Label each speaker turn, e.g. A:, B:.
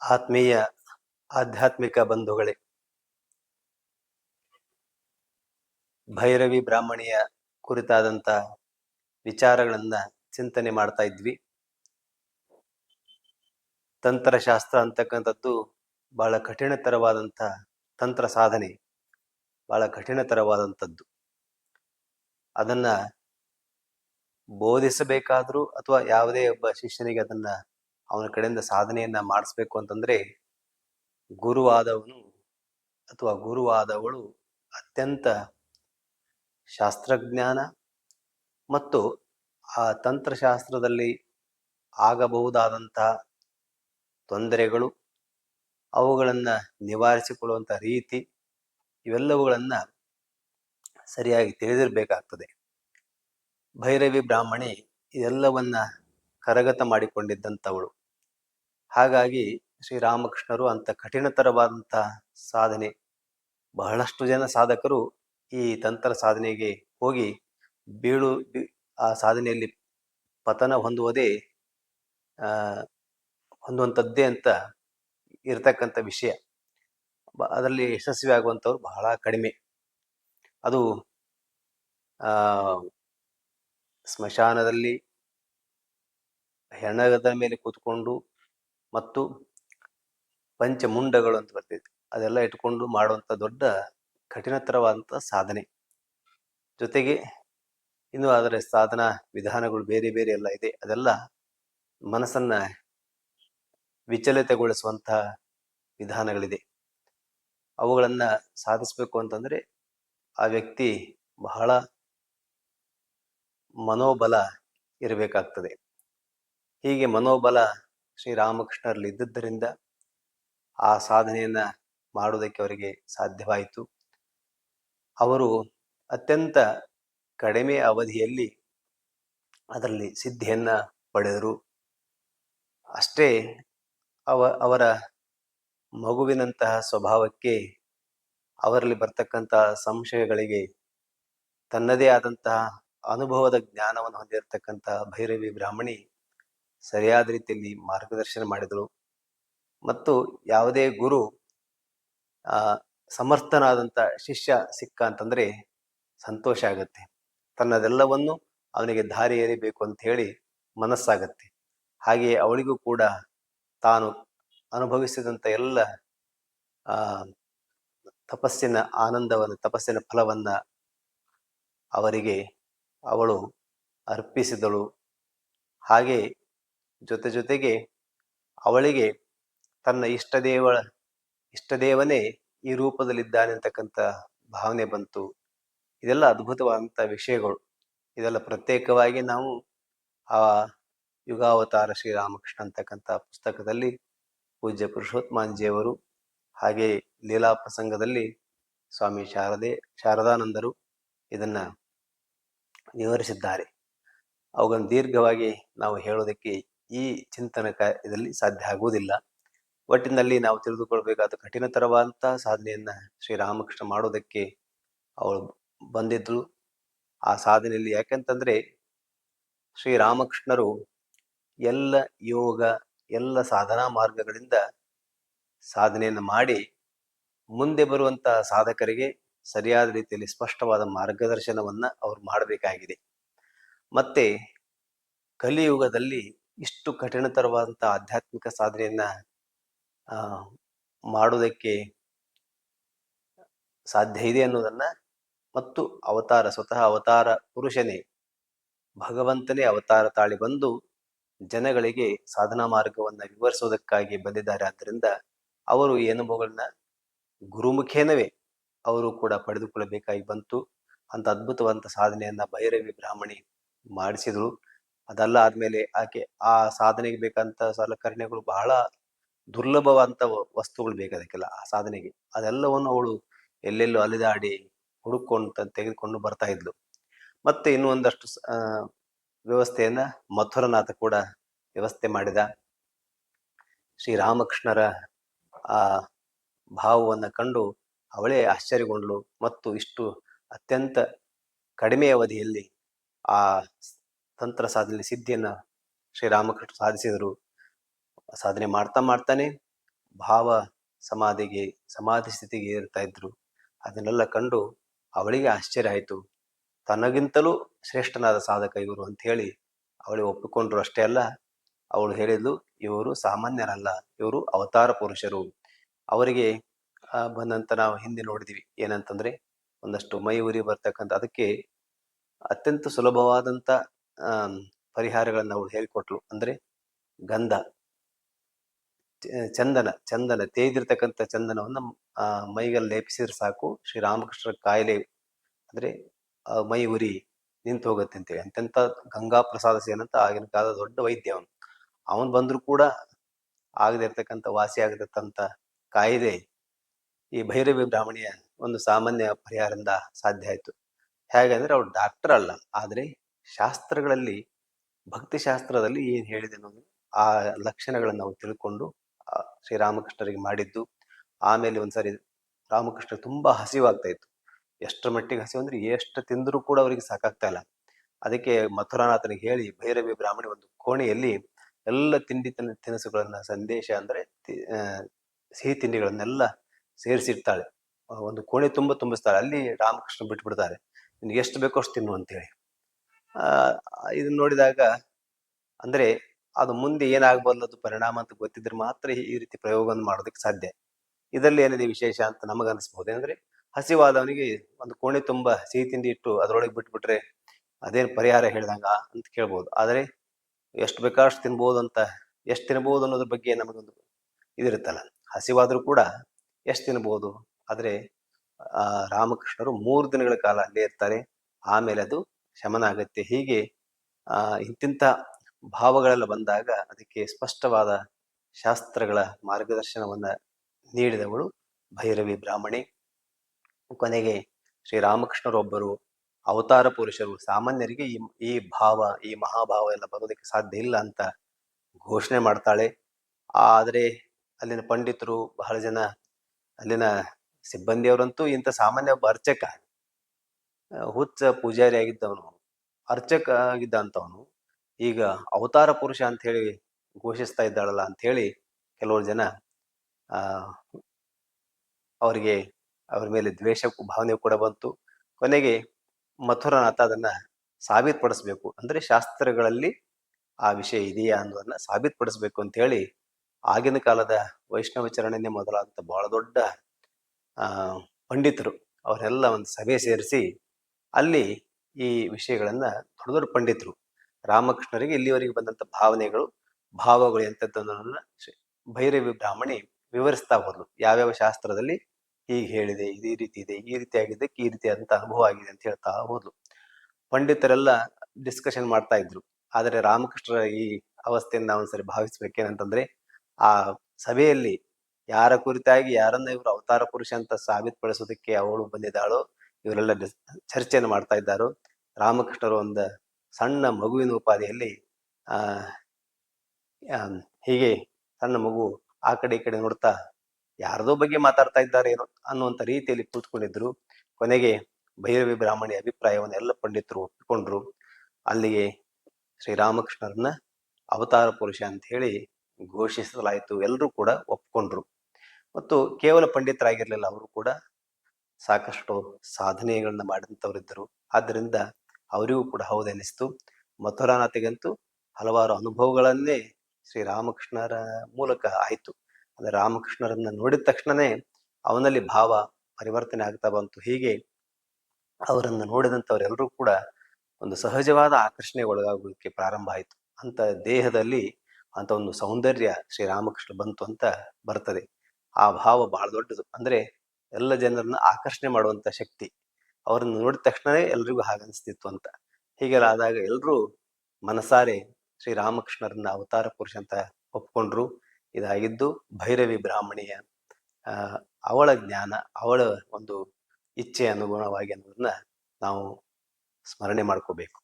A: ಆತ್ಮೀಯ ಆಧ್ಯಾತ್ಮಿಕ ಬಂಧುಗಳೇ. ಭೈರವಿ ಬ್ರಾಹ್ಮಣಿಯ ಕುರಿತಾದಂತ ವಿಚಾರಗಳನ್ನ ಚಿಂತನೆ ಮಾಡ್ತಾ ಇದ್ವಿ. ತಂತ್ರಶಾಸ್ತ್ರ ಅಂತಕ್ಕಂಥದ್ದು ಬಹಳ ಕಠಿಣತರವಾದಂಥ ತಂತ್ರ ಸಾಧನೆ, ಬಹಳ ಕಠಿಣತರವಾದಂಥದ್ದು. ಅದನ್ನ ಬೋಧಿಸಬೇಕಾದ್ರೂ ಅಥವಾ ಯಾವುದೇ ಒಬ್ಬ ಶಿಷ್ಯನಿಗೆ ಅದನ್ನ ಅವನ ಕಡೆಯಿಂದ ಸಾಧನೆಯನ್ನ ಮಾಡಿಸ್ಬೇಕು ಅಂತಂದ್ರೆ ಗುರುವಾದವನು ಅಥವಾ ಗುರುವಾದವಳು ಅತ್ಯಂತ ಶಾಸ್ತ್ರಜ್ಞಾನ ಮತ್ತು ಆ ತಂತ್ರಶಾಸ್ತ್ರದಲ್ಲಿ ಆಗಬಹುದಾದಂತಹ ತೊಂದರೆಗಳು, ಅವುಗಳನ್ನು ನಿವಾರಿಸಿಕೊಳ್ಳುವಂಥ ರೀತಿ ಇವೆಲ್ಲವುಗಳನ್ನ ಸರಿಯಾಗಿ ತಿಳಿದಿರಬೇಕಾಗ್ತದೆ. ಭೈರವಿ ಬ್ರಾಹ್ಮಣಿ ಇದೆಲ್ಲವನ್ನ ಕರಗತ ಮಾಡಿಕೊಂಡಿದ್ದಂಥವಳು ಹಾಗಾಗಿ ಶ್ರೀರಾಮಕೃಷ್ಣರು ಅಂತ ಕಠಿಣತರವಾದಂಥ ಸಾಧನೆ. ಬಹಳಷ್ಟು ಜನ ಸಾಧಕರು ಈ ತಂತ್ರ ಸಾಧನೆಗೆ ಹೋಗಿ ಬೀಳು ಆ ಸಾಧನೆಯಲ್ಲಿ ಪತನ ಹೊಂದುವುದೇ ಹೊಂದುವಂಥದ್ದೇ ಅಂತ ಇರತಕ್ಕಂಥ ವಿಷಯ. ಅದರಲ್ಲಿ ಯಶಸ್ವಿ ಆಗುವಂಥವ್ರು ಬಹಳ ಕಡಿಮೆ. ಅದು ಸ್ಮಶಾನದಲ್ಲಿ ಹೆಣ್ಣಗದ ಮೇಲೆ ಕೂತ್ಕೊಂಡು ಮತ್ತು ಪಂಚಮುಂಡಗಳು ಅಂತ ಬರ್ತೈತಿ. ಅದೆಲ್ಲ ಇಟ್ಕೊಂಡು ಮಾಡುವಂಥ ದೊಡ್ಡ ಕಠಿಣತರವಾದಂಥ ಸಾಧನೆ. ಜೊತೆಗೆ ಇನ್ನು ಅದರ ಸಾಧನಾ ವಿಧಾನಗಳು ಬೇರೆ ಬೇರೆ ಎಲ್ಲ ಇದೆ. ಅದೆಲ್ಲ ಮನಸ್ಸನ್ನ ವಿಚಲಿತಗೊಳಿಸುವಂಥ ವಿಧಾನಗಳಿದೆ. ಅವುಗಳನ್ನ ಸಾಧಿಸಬೇಕು ಅಂತಂದ್ರೆ ಆ ವ್ಯಕ್ತಿ ಬಹಳ ಮನೋಬಲ ಇರಬೇಕಾಗ್ತದೆ. ಹೀಗೆ ಮನೋಬಲ ಶ್ರೀರಾಮಕೃಷ್ಣರಲ್ಲಿ ಇದ್ದದ್ದರಿಂದ ಆ ಸಾಧನೆಯನ್ನ ಮಾಡುವುದಕ್ಕೆ ಅವರಿಗೆ ಸಾಧ್ಯವಾಯಿತು. ಅವರು ಅತ್ಯಂತ ಕಡಿಮೆ ಅವಧಿಯಲ್ಲಿ ಅದರಲ್ಲಿ ಸಿದ್ಧಿಯನ್ನ ಪಡೆದರು. ಅಷ್ಟೇ ಅವ, ಅವರ ಮಗುವಿನಂತಹ ಸ್ವಭಾವಕ್ಕೆ ಅವರಲ್ಲಿ ಬರ್ತಕ್ಕಂತಹ ಸಂಶಯಗಳಿಗೆ ತನ್ನದೇ ಆದಂತಹ ಅನುಭವದ ಜ್ಞಾನವನ್ನು ಹೊಂದಿರತಕ್ಕಂತಹ ಭೈರವಿ ಬ್ರಾಹ್ಮಣಿ ಸರಿಯಾದ ರೀತಿಯಲ್ಲಿ ಮಾರ್ಗದರ್ಶನ ಮಾಡಿದರು ಮತ್ತು ಯಾವುದೇ ಗುರು ಸಮರ್ಥನಾದಂಥ ಶಿಷ್ಯ ಸಿಕ್ಕ ಅಂತಂದ್ರೆ ಸಂತೋಷ ಆಗತ್ತೆ. ತನ್ನದೆಲ್ಲವನ್ನು ಅವನಿಗೆ ದಾರಿ ಎರಿಬೇಕು ಅಂತ ಹೇಳಿ ಮನಸ್ಸಾಗತ್ತೆ. ಹಾಗೆಯೇ ಅವಳಿಗೂ ಕೂಡ ತಾನು ಅನುಭವಿಸಿದಂಥ ಎಲ್ಲ ತಪಸ್ಸಿನ ಆನಂದವನ್ನು, ತಪಸ್ಸಿನ ಫಲವನ್ನ ಅವರಿಗೆ ಅವಳು ಅರ್ಪಿಸಿದಳು. ಹಾಗೆ ಜೊತೆ ಜೊತೆಗೆ ಅವಳಿಗೆ ತನ್ನ ಇಷ್ಟದೇವಳ ಇಷ್ಟದೇವನೇ ಈ ರೂಪದಲ್ಲಿದ್ದಾನೆ ಅಂತಕ್ಕಂಥ ಭಾವನೆ ಬಂತು. ಇದೆಲ್ಲ ಅದ್ಭುತವಾದಂಥ ವಿಷಯಗಳು. ಇದೆಲ್ಲ ಪ್ರತ್ಯೇಕವಾಗಿ ನಾವು ಆ ಯುಗಾವತಾರ ಶ್ರೀರಾಮಕೃಷ್ಣ ಅಂತಕ್ಕಂಥ ಪುಸ್ತಕದಲ್ಲಿ ಪೂಜ್ಯ ಪುರುಷೋತ್ತಮಾಂಜಿಯವರು ಹಾಗೆ ಲೀಲಾ ಪ್ರಸಂಗದಲ್ಲಿ ಸ್ವಾಮಿ ಶಾರದೆ, ಶಾರದಾನಂದರು ಇದನ್ನ ವಿವರಿಸಿದ್ದಾರೆ. ಅವುಗಳನ್ನು ದೀರ್ಘವಾಗಿ ನಾವು ಹೇಳೋದಕ್ಕೆ ಈ ಚಿಂತನ ಇದರಲ್ಲಿ ಸಾಧ್ಯ ಆಗುವುದಿಲ್ಲ. ಒಟ್ಟಿನಲ್ಲಿ ನಾವು ತಿಳಿದುಕೊಳ್ಬೇಕಾದ ಕಠಿಣತರವಾದಂತಹ ಸಾಧನೆಯನ್ನ ಶ್ರೀರಾಮಕೃಷ್ಣ ಮಾಡೋದಕ್ಕೆ ಅವಳು ಬಂದಿದ್ರು. ಆ ಸಾಧನೆಯಲ್ಲಿ ಯಾಕೆಂತಂದ್ರೆ ಶ್ರೀರಾಮಕೃಷ್ಣರು ಎಲ್ಲ ಯೋಗ, ಎಲ್ಲ ಸಾಧನಾ ಮಾರ್ಗಗಳಿಂದ ಸಾಧನೆಯನ್ನು ಮಾಡಿ ಮುಂದೆ ಬರುವಂತ ಸಾಧಕರಿಗೆ ಸರಿಯಾದ ರೀತಿಯಲ್ಲಿ ಸ್ಪಷ್ಟವಾದ ಮಾರ್ಗದರ್ಶನವನ್ನ ಅವ್ರು ಮಾಡಬೇಕಾಗಿದೆ. ಮತ್ತೆ ಕಲಿಯುಗದಲ್ಲಿ ಇಷ್ಟು ಕಠಿಣತರವಾದಂಥ ಆಧ್ಯಾತ್ಮಿಕ ಸಾಧನೆಯನ್ನ, ಆ ಮಾಡುವುದಕ್ಕೆ ಸಾಧ್ಯ ಇದೆ ಅನ್ನೋದನ್ನ ಮತ್ತು ಅವತಾರ, ಸ್ವತಃ ಅವತಾರ ಪುರುಷನೇ, ಭಗವಂತನೇ ಅವತಾರ ತಾಳಿ ಬಂದು ಜನಗಳಿಗೆ ಸಾಧನಾ ಮಾರ್ಗವನ್ನ ವಿವರಿಸೋದಕ್ಕಾಗಿ ಬಂದಿದ್ದಾರೆ. ಆದ್ದರಿಂದ ಅವರು ಈ ಅನುಭವಗಳನ್ನ ಗುರುಮುಖೇನವೇ ಅವರು ಕೂಡ ಪಡೆದುಕೊಳ್ಳಬೇಕಾಗಿ ಬಂತು. ಅಂತ ಅದ್ಭುತವಂತ ಸಾಧನೆಯನ್ನ ಭೈರವಿ ಬ್ರಾಹ್ಮಣಿ ಮಾಡಿಸಿದಳು ಅದಲ್ಲ ಆದ್ಮೇಲೆ ಆಕೆ ಆ ಸಾಧನೆಗೆ ಬೇಕಂತ ಸಲಕರಣೆಗಳು ಬಹಳ ದುರ್ಲಭವಾದಂತ ವಸ್ತುಗಳು ಬೇಕು ಅದಕ್ಕೆಲ್ಲ, ಆ ಸಾಧನೆಗೆ. ಅದೆಲ್ಲವನ್ನು ಅವಳು ಎಲ್ಲೆಲ್ಲೂ ಅಲೆದಾಡಿ ಹುಡುಕೊಂಡು ತೆಗೆದುಕೊಂಡು ಬರ್ತಾ ಇದ್ಲು. ಮತ್ತೆ ಇನ್ನೂ ಒಂದಷ್ಟು ವ್ಯವಸ್ಥೆಯನ್ನ ಮಥುರನಾಥ ಕೂಡ ವ್ಯವಸ್ಥೆ ಮಾಡಿದ. ಶ್ರೀರಾಮಕೃಷ್ಣರ ಆ, ಭಾವವನ್ನ ಕಂಡು ಅವಳೇ ಆಶ್ಚರ್ಯಗೊಂಡಳು. ಮತ್ತು ಇಷ್ಟು ಅತ್ಯಂತ ಕಡಿಮೆ ಅವಧಿಯಲ್ಲಿ ಆ ತಂತ್ರ ಸಾಧನೆ ಸಿದ್ಧಿಯನ್ನ ಶ್ರೀರಾಮಕೃಷ್ಣ ಸಾಧಿಸಿದರು. ಸಾಧನೆ ಮಾಡ್ತಾ ಮಾಡ್ತಾನೆ ಭಾವ ಸಮಾಧಿಗೆ ಸಮಾಧಿ ಸ್ಥಿತಿಗೆ ಇರ್ತಾ ಇದ್ರು. ಅದನ್ನೆಲ್ಲ ಕಂಡು ಅವಳಿಗೆ ಆಶ್ಚರ್ಯ ಆಯಿತು. ತನಗಿಂತಲೂ ಶ್ರೇಷ್ಠನಾದ ಸಾಧಕ ಇವರು ಅಂತ ಹೇಳಿ ಅವಳಿಗೆ ಒಪ್ಪಿಕೊಂಡ್ರು ಅಷ್ಟೇ ಅಲ್ಲ ಅವಳು ಹೇಳಿದ್ಲು ಇವರು ಸಾಮಾನ್ಯರಲ್ಲ ಇವರು ಅವತಾರ ಪುರುಷರು. ಅವರಿಗೆ ಬಂದಂತ ನಾವು ಹಿಂದೆ ನೋಡಿದ್ವಿ. ಏನಂತಂದ್ರೆ ಒಂದಷ್ಟು ಮೈ ಉರಿ ಬರ್ತಕ್ಕಂಥ ಅದಕ್ಕೆ ಅತ್ಯಂತ ಸುಲಭವಾದಂತ ಆಮ್, ಪರಿಹಾರಗಳನ್ನ ಅವಳು ಹೇಳಿಕೊಟ್ಲು. ಅಂದ್ರೆ ಗಂಧ. ಚಂದನ ಚಂದನ ತೇದಿರ್ತಕ್ಕಂಥ ಚಂದನವನ್ನ ಮೈಗಲ್ಲಿ ಲೇಪಿಸಿದ್ರೆ ಸಾಕು. ಶ್ರೀರಾಮಕೃಷ್ಣರ ಕಾಯಿಲೆ, ಅಂದ್ರೆ ಮೈ ಉರಿ ನಿಂತು ಹೋಗುತ್ತೆ ಅಂತೇಳಿ. ಅಂತೆಂಥ ಗಂಗಾ ಪ್ರಸಾದ ಸೇನಂತ ಆಗಿನ ಕಾಲದ ದೊಡ್ಡ ವೈದ್ಯ ಅವನು. ಅವನು ಬಂದ್ರು ಕೂಡ ಆಗದೆ ಇರ್ತಕ್ಕಂಥ ವಾಸಿ ಆಗದಿರ್ತಂತ ಕಾಯಿಲೆ ಈ ಭೈರವಿ ಬ್ರಾಹ್ಮಣಿಯ ಒಂದು ಸಾಮಾನ್ಯ ಪರಿಹಾರದಿಂದ ಸಾಧ್ಯ ಆಯ್ತು. ಹೇಗೆ ಅಂದ್ರೆ ಅವ್ರು ಡಾಕ್ಟರ್ ಅಲ್ಲ. ಆದ್ರೆ ಶಾಸ್ತ್ರಗಳಲ್ಲಿ ಭಕ್ತಿ ಶಾಸ್ತ್ರದಲ್ಲಿ ಏನ್ ಹೇಳಿದೆ ಅನ್ನೋದು ಆ ಲಕ್ಷಣಗಳನ್ನು ನಾವು ತಿಳ್ಕೊಂಡು ಶ್ರೀರಾಮಕೃಷ್ಣರಿಗೆ ಮಾಡಿದ್ದು, ಆಮೇಲೆ ಒಂದ್ಸರಿ ರಾಮಕೃಷ್ಣ ತುಂಬಾ ಹಸಿವಾಗ್ತಾ ಇತ್ತು. ಎಷ್ಟರ ಮಟ್ಟಿಗೆ ಹಸಿವು ಅಂದ್ರೆ, ಎಷ್ಟು ತಿಂದರೂ ಕೂಡ ಅವರಿಗೆ ಸಾಕಾಗ್ತಾ ಇಲ್ಲ. ಅದಕ್ಕೆ ಮಥುರಾನಾಥನಿಗೆ ಹೇಳಿ, ಭೈರವಿ ಬ್ರಾಹ್ಮಣಿ ಒಂದು ಕೋಣೆಯಲ್ಲಿ ಎಲ್ಲ ತಿಂಡಿ ತಿನ, ತಿನಿಸುಗಳನ್ನ ಸಂದೇಶ ಅಂದ್ರೆ ಸಿಹಿ ತಿಂಡಿಗಳನ್ನೆಲ್ಲ ಸೇರಿಸಿಡ್ತಾಳೆ. ಒಂದು ಕೋಣೆ ತುಂಬ ತುಂಬಿಸ್ತಾಳೆ. ಅಲ್ಲಿ ರಾಮಕೃಷ್ಣ ಬಿಟ್ಬಿಡ್ತಾರೆ. ನಿನ್ಗೆ ಎಷ್ಟು ಬೇಕೋ ಅಷ್ಟು ತಿನ್ನು ಅಂತೇಳಿ. ಇದನ್ನ ನೋಡಿದಾಗ ಅಂದ್ರೆ ಅದು ಮುಂದೆ ಏನಾಗಬಲ್ಲದು ಪರಿಣಾಮ ಅಂತ ಗೊತ್ತಿದ್ರೆ ಮಾತ್ರ ಈ ರೀತಿ ಪ್ರಯೋಗವನ್ನು ಮಾಡೋದಕ್ಕೆ ಸಾಧ್ಯ. ಇದರಲ್ಲಿ ಏನಿದೆ ವಿಶೇಷ ಅಂತ ನಮಗನ್ನಿಸ್ಬೋದು ಅಂದ್ರೆ ಹಸಿವಾದವನಿಗೆ ಒಂದು ಕೋಣೆ ತುಂಬಾ ಸಿಹಿ ತಿಂಡಿ ಇಟ್ಟು ಅದರೊಳಗೆ ಬಿಟ್ಬಿಟ್ರೆ ಅದೇನು ಪರಿಹಾರ ಹೇಳಿದಂಗ ಅಂತ ಕೇಳ್ಬೋದು. ಆದರೆ ಎಷ್ಟು ಬೇಕಾಷ್ಟು ತಿನ್ಬೋದು ಅಂತ ಎಷ್ಟು ತಿನ್ಬೋದು ಅನ್ನೋದ್ರ ಬಗ್ಗೆ ನಮಗೊಂದು ಇದಿರುತ್ತಲ್ಲ. ಹಸಿವಾದರೂ ಕೂಡ ಎಷ್ಟು ತಿನ್ಬೋದು. ಆದರೆ, ಆ, ರಾಮಕೃಷ್ಣರು ಮೂರು ದಿನಗಳ ಕಾಲ ಅಲ್ಲೇ ಇರ್ತಾರೆ. ಆಮೇಲೆ ಅದು ಶಮನ ಆಗತ್ತೆ ಹೀಗೆ, ಆ, ಇಂತಿಂತ ಭಾವಗಳೆಲ್ಲ ಬಂದಾಗ ಅದಕ್ಕೆ ಸ್ಪಷ್ಟವಾದ ಶಾಸ್ತ್ರಗಳ ಮಾರ್ಗದರ್ಶನವನ್ನ ನೀಡಿದವಳು ಭೈರವಿ ಬ್ರಾಹ್ಮಣಿ. ಕೊನೆಗೆ ಶ್ರೀರಾಮಕೃಷ್ಣರೊಬ್ಬರು ಅವತಾರ ಪುರುಷರು, ಸಾಮಾನ್ಯರಿಗೆ ಈ ಈ ಭಾವ, ಈ ಮಹಾಭಾವ ಎಲ್ಲ ಬರೋದಕ್ಕೆ ಸಾಧ್ಯ ಇಲ್ಲ ಅಂತ ಘೋಷಣೆ ಮಾಡ್ತಾಳೆ. ಆದರೆ ಅಲ್ಲಿನ ಪಂಡಿತರು ಬಹಳ ಜನ, ಅಲ್ಲಿನ ಸಿಬ್ಬಂದಿಯವರಂತೂ ಇಂಥ ಸಾಮಾನ್ಯ ಅರ್ಚಕ ಹುಚ್ಚ ಪೂಜಾರಿ ಆಗಿದ್ದವನು, ಅರ್ಚಕ ಆಗಿದ್ದಂಥವನು ಈಗ ಅವತಾರ ಪುರುಷ ಅಂತ ಹೇಳಿ ಘೋಷಿಸ್ತಾ ಇದ್ದಾಳಲ್ಲ ಅಂತ ಹೇಳಿ ಕೆಲವರು ಜನ ಅವರಿಗೆ ಅವ್ರ ಮೇಲೆ ದ್ವೇಷ ಭಾವನೆ ಕೂಡ ಬಂತು. ಕೊನೆಗೆ ಮಥುರನಾಥ ಅದನ್ನ ಸಾಬೀತುಪಡಿಸ್ಬೇಕು. ಅಂದ್ರೆ ಶಾಸ್ತ್ರಗಳಲ್ಲಿ ಆ ವಿಷಯ ಇದೆಯಾ ಅನ್ನೋದನ್ನ ಸಾಬೀತುಪಡಿಸ್ಬೇಕು ಅಂತ ಹೇಳಿ ಆಗಿನ ಕಾಲದ ವೈಷ್ಣವಚರಣನೆ ಮೊದಲಾದಂಥ ಬಹಳ ದೊಡ್ಡ ಪಂಡಿತರು ಅವರೆಲ್ಲ ಒಂದು ಸಭೆ ಸೇರಿಸಿ ಅಲ್ಲಿ ಈ ವಿಷಯಗಳನ್ನ ದೊಡ್ಡ ದೊಡ್ಡ ಪಂಡಿತರು ರಾಮಕೃಷ್ಣರಿಗೆ ಇಲ್ಲಿವರೆಗೆ ಬಂದಂತ ಭಾವನೆಗಳು, ಭಾವಗಳು ಎಂಥದ್ದನ್ನು ಭೈರವಿ ಬ್ರಾಹ್ಮಣಿ ವಿವರಿಸ್ತಾ ಹೋದ್ಲು. ಯಾವ್ಯಾವ ಶಾಸ್ತ್ರದಲ್ಲಿ ಹೀಗೆ ಹೇಳಿದೆ, ಇದೇ ರೀತಿ ಇದೆ, ಈ ರೀತಿ ಆಗಿದ್ದಕ್ಕೆ ಈ ರೀತಿ ಅಂತ ಅನುಭವ ಆಗಿದೆ ಅಂತ ಹೇಳ್ತಾ ಹೋದ್ಲು. ಪಂಡಿತರೆಲ್ಲ ಡಿಸ್ಕಷನ್ ಮಾಡ್ತಾ ಇದ್ರು. ಆದರೆ ರಾಮಕೃಷ್ಣರ ಈ ಅವಸ್ಥೆಯನ್ನ ಒಂದ್ಸರಿ ಭಾವಿಸ್ಬೇಕೇನಂತಂದ್ರೆ, ಆ ಸಭೆಯಲ್ಲಿ ಯಾರ ಕುರಿತಾಗಿ, ಯಾರನ್ನ ಇವರು ಅವತಾರ ಪುರುಷ ಅಂತ ಸಾಬೀತುಪಡಿಸೋದಕ್ಕೆ ಅವಳು ಬಂದಿದ್ದಾಳೋ ಇವರೆಲ್ಲ ಚರ್ಚೆಯನ್ನು ಮಾಡ್ತಾ ಇದ್ದಾರೋ. ರಾಮಕೃಷ್ಣರು ಒಂದು ಸಣ್ಣ ಮಗುವಿನ ಉಪಾಧಿಯಲ್ಲಿ ಹೀಗೆ ಸಣ್ಣ ಮಗು ಆ ಕಡೆ ಈ ಕಡೆ ನೋಡ್ತಾ ಯಾರದೋ ಬಗ್ಗೆ ಮಾತಾಡ್ತಾ ಇದ್ದಾರೆ ಅನ್ನುವಂಥ ರೀತಿಯಲ್ಲಿ ಕೂತ್ಕೊಂಡಿದ್ರು. ಕೊನೆಗೆ ಭೈರವಿ ಬ್ರಾಹ್ಮಣಿ ಅಭಿಪ್ರಾಯವನ್ನು ಎಲ್ಲ ಪಂಡಿತರು ಒಪ್ಪಿಕೊಂಡ್ರು. ಅಲ್ಲಿಗೆ ಶ್ರೀರಾಮಕೃಷ್ಣರನ್ನ ಅವತಾರ ಪುರುಷ ಅಂತ ಹೇಳಿ ಘೋಷಿಸಲಾಯಿತು. ಎಲ್ಲರೂ ಕೂಡ ಒಪ್ಕೊಂಡ್ರು. ಮತ್ತು ಕೇವಲ ಪಂಡಿತರಾಗಿರ್ಲಿಲ್ಲ, ಅವರು ಕೂಡ ಸಾಕಷ್ಟು ಸಾಧನೆಗಳನ್ನ ಮಾಡಿದಂಥವರಿದ್ದರು. ಆದ್ದರಿಂದ ಅವರಿಗೂ ಕೂಡ ಹೌದೆನಿಸ್ತು ಮಥುರಾನಾಥಿಗಂತೂ ಹಲವಾರು ಅನುಭವಗಳನ್ನೇ ಶ್ರೀರಾಮಕೃಷ್ಣರ ಮೂಲಕ ಆಯಿತು. ಅಂದರೆ ರಾಮಕೃಷ್ಣರನ್ನ ನೋಡಿದ ತಕ್ಷಣನೇ ಅವನಲ್ಲಿ ಭಾವ ಪರಿವರ್ತನೆ ಆಗ್ತಾ ಬಂತು. ಹೀಗೆ ಅವರನ್ನು ನೋಡಿದಂಥವರೆಲ್ಲರೂ ಕೂಡ ಒಂದು ಸಹಜವಾದ ಆಕರ್ಷಣೆ ಒಳಗಾಗೋದಕ್ಕೆ ಪ್ರಾರಂಭ ಆಯಿತು. ಅಂತ ದೇಹದಲ್ಲಿ ಅಂತ ಒಂದು ಸೌಂದರ್ಯ ಶ್ರೀರಾಮಕೃಷ್ಣ ಬಂತು ಅಂತ ಬರ್ತದೆ. ಆ ಭಾವ ಬಹಳ ದೊಡ್ಡದು. ಅಂದ್ರೆ ಎಲ್ಲ ಜನರನ್ನ ಆಕರ್ಷಣೆ ಮಾಡುವಂತ ಶಕ್ತಿ ಅವರನ್ನು ನೋಡಿದ ತಕ್ಷಣವೇ ಎಲ್ರಿಗೂ ಹಾಗನ್ಸ್ತಿತ್ತು ಅಂತ. ಹೀಗೆಲ್ಲ ಆದಾಗ ಎಲ್ರೂ ಮನಸಾರೆ ಶ್ರೀರಾಮಕೃಷ್ಣರನ್ನ ಅವತಾರ ಪುರುಷ ಅಂತ ಒಪ್ಕೊಂಡ್ರು. ಇದಾಗಿದ್ದು ಭೈರವಿ ಬ್ರಾಹ್ಮಣಿಯ ಅವಳ ಜ್ಞಾನ, ಅವಳ ಒಂದು ಇಚ್ಛೆ ಅನುಗುಣವಾಗಿ ಅನ್ನೋದನ್ನ ನಾವು ಸ್ಮರಣೆ ಮಾಡ್ಕೋಬೇಕು.